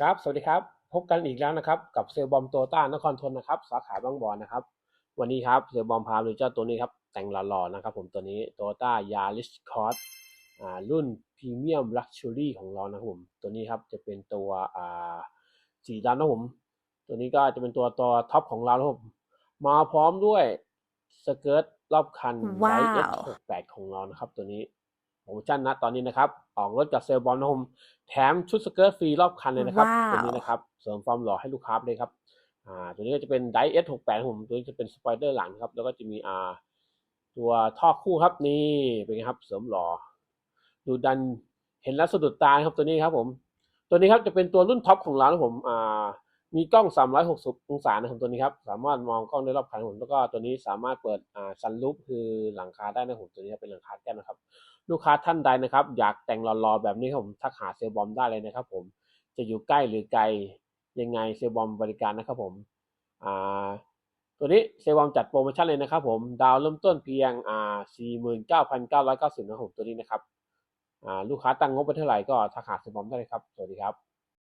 ครับ สวัสดีครับ พบกันอีกแล้วนะครับ กับเซลบอมโตต้านครทนนะครับ สาขาบางบอนนะครับ วันนี้ครับเซลบอมพาดูเจ้าตัวนี้ครับ แต่งหล่อๆนะครับ ผมตัวนี้โตต้ายาริสคอร์สอ่ารุ่นพรีเมียมลักชัวรี่ของเรานะครับผม ตัวนี้ครับจะเป็นตัวอ่าสีดำนะครับผม ตัวนี้ก็จะเป็นตัวตัวท็อปของเรานะครับผมมาพร้อมด้วยสเกิร์ตรอบคันว้าวไดเอสหกแปดของเรานะครับ ตัวนี้โปรโมชั่นนะตอนนี้นะครับ ออกรถกับเซลบอลนะครับผม แถมชุดสเกิร์ตฟรีรอบคันเลยนะครับว้าวตัวนี้นะครับ เสริมความหล่อให้ลูกค้าเลยครับอ่าตัวนี้ก็จะเป็นไดเอสหกแปดผมตัวนี้จะเป็นสปอยเลอร์หลังครับ แล้วก็จะมีอ่าตัวท่อคู่ครับนี่เป็นไงครับ เสริมหล่อดูดันเห็นแล้วสะดุดตาครับตัวนี้ครับผม ตัวนี้ครับจะเป็นตัวรุ่นท็อปของเรานะผมอ่า มีกล้อง 360 องศานะครับตัวนี้ครับ สามารถมองกล้องได้รอบคันผมแล้วก็ตัวนี้สามารถเปิดอ่าซันรูฟคือหลังคาได้นะผมตัวนี้เป็นหลังคาแก้วนะครับ ลูกค้าท่านใดนะครับ อยากแต่งหล่อๆแบบนี้ครับผมทักหาเซลบอมได้เลยนะครับ ผมจะอยู่ใกล้หรือไกลยังไงเซลบอมบริการนะครับผมอ่าตัวนี้เซลบอมจัดโปรโมชั่นเลยนะครับ ผมดาวเริ่มต้นเพียงอ่า49,990นะครับผมตัวนี้นะครับอ่าลูกค้าตั้งงบไปเท่าไหร่ก็ทักหาเซลบอมได้เลยครับสวัสดีครับ